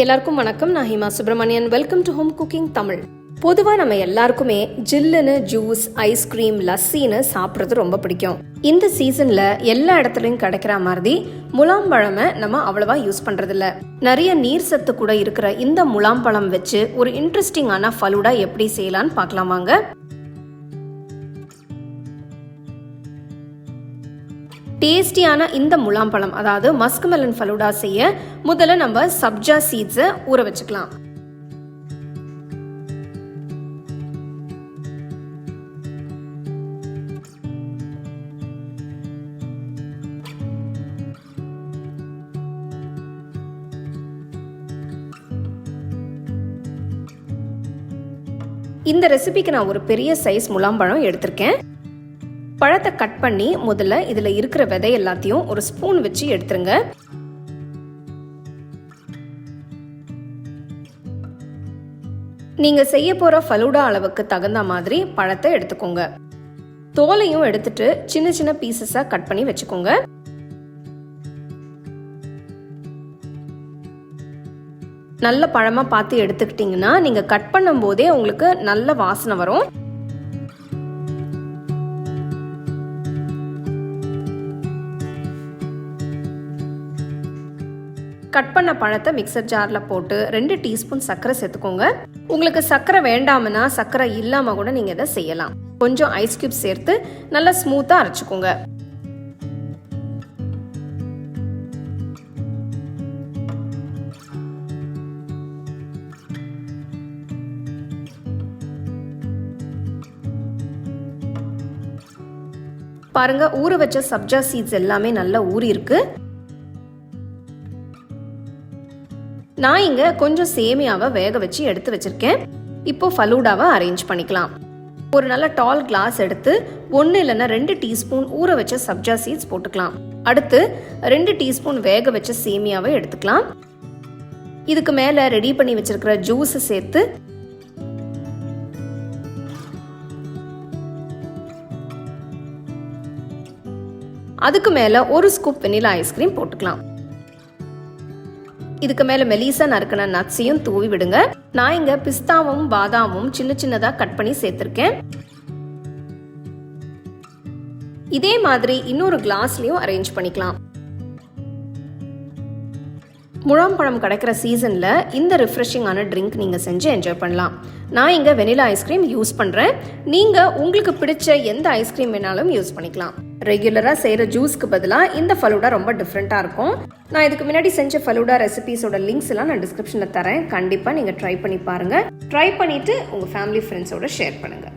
எல்லாருக்கும் வணக்கம். நான் Hima Subramanian. Welcome to home cooking Tamil பொதுவாக நம்ம எல்லாருக்குமே ஜில்லுன்னு ஜூஸ் ஐஸ்கிரீம் லஸ்ஸின்னு சாப்பிட்றது ரொம்ப பிடிக்கும். இந்த சீசனில் எல்லா இடத்துலையும் கிடைக்கிற மாதிரி முலாம்பழமை நம்ம அவ்வளவா யூஸ் பண்ணுறதில்ல நிறைய நீர் சத்து கூட இருக்கிற இந்த முலாம்பழம் வச்சு ஒரு இன்ட்ரெஸ்டிங்கான ஃபலூடா எப்படி செய்யலான்னு பார்க்கலாம் வாங்க. டேஸ்டியான இந்த முலாம்பழம் அதாவது மஸ்க் மெலன் ஃபலூடா செய்ய முதல்ல நம்ம சப்ஜா சீட்ஸை ஊற வச்சுக்கலாம். இந்த ரெசிபிக்கு நான் ஒரு பெரிய சைஸ் முலாம்பழம் எடுத்திருக்கேன். பழத்தை கட் பண்ணி முதல்ல இதில் இருக்கிற விதை எல்லாத்தையும் ஒரு ஸ்பூன் வச்சு எடுத்துருங்க. நீங்கள் செய்ய போகிற ஃபலூடா அளவுக்கு தகுந்த மாதிரி பழத்தை எடுத்துக்கோங்க. தோலையும் எடுத்துட்டு சின்ன சின்ன பீசஸாக கட் பண்ணி வச்சுக்கோங்க. நல்ல பழமாக பார்த்து எடுத்துக்கிட்டிங்கன்னா நீங்கள் கட் பண்ணும்போதே உங்களுக்கு நல்ல வாசனை வரும். கட் பண்ண பழத்தை மிக்சர் ஜாரில் போட்டு ரெண்டு டீஸ்பூன் சர்க்கரை சேர்த்துக்கோங்க. உங்களுக்கு சர்க்கரை வேண்டாமனா சர்க்கரை இல்லாமல் கூட நீங்கள் இதை செய்யலாம். கொஞ்சம் ஐஸ் கியூப் சேர்த்து நல்லா ஸ்மூத்தாக அரைச்சிக்கோங்க. பாருங்க ஊற வச்ச சப்ஜா சீட்ஸ் எல்லாமே நல்லா ஊறி இருக்கு நான் இங்க கொஞ்சம் சேமியாவை வேக வச்சு எடுத்து வச்சிருக்கேன். இப்போ ஃபலூடாவை அரேஞ்ச் பண்ணிக்கலாம். ஒரு நல்ல டால் கிளாஸ் எடுத்து ஒன்று இல்லைன்னா ரெண்டு டீஸ்பூன் ஊற வச்ச சப்ஜா சீட்ஸ் போட்டுக்கலாம். அடுத்து ரெண்டு டீஸ்பூன் வேக வச்ச சேமியாவை எடுத்துக்கலாம். இதுக்கு மேலே ரெடி பண்ணி வச்சிருக்கிற ஜூஸை சேர்த்து அதுக்கு மேலே ஒரு ஸ்கூப் வெனிலா ஐஸ்கிரீம் போட்டுக்கலாம். இதுக்கு மேலே மெலிசா நறுக்கின நட்ஸையும் தூவி விடுங்க. நான் இங்க பிஸ்தாவும் பாதாமும் சின்ன சின்னதாக கட் பண்ணி சேர்த்துருக்கேன். இதே மாதிரி இன்னொரு கிளாஸ்லையும் அரேஞ்ச் பண்ணிக்கலாம். முழாம்பழம் கிடைக்கிற சீசனில் இந்த ரிஃப்ரெஷிங்கான ட்ரிங்க் நீங்கள் செஞ்சு என்ஜாய் பண்ணலாம். நான் இங்கே வெனிலா ஐஸ்கிரீம் யூஸ் பண்ணுறேன் நீங்கள் உங்களுக்கு பிடிச்ச எந்த ஐஸ்கிரீம் வேணாலும் யூஸ் பண்ணிக்கலாம். ரெகுலராக செய்கிற ஜூஸ்க்கு பதிலாக இந்த ஃபலூடா ரொம்ப டிஃப்ரெண்ட்டாக இருக்கும். நான் இதுக்கு முன்னாடி செஞ்ச ஃபலூடா ரெசிபீஸோட லிங்க்ஸ் எல்லாம் நான் டிஸ்கிரிப்ஷனில் தரேன். கண்டிப்பாக நீங்கள் ட்ரை பண்ணி பாருங்கள் ட்ரை பண்ணிவிட்டு உங்கள் ஃபேமிலி ஃப்ரெண்ட்ஸோட ஷேர் பண்ணுங்கள்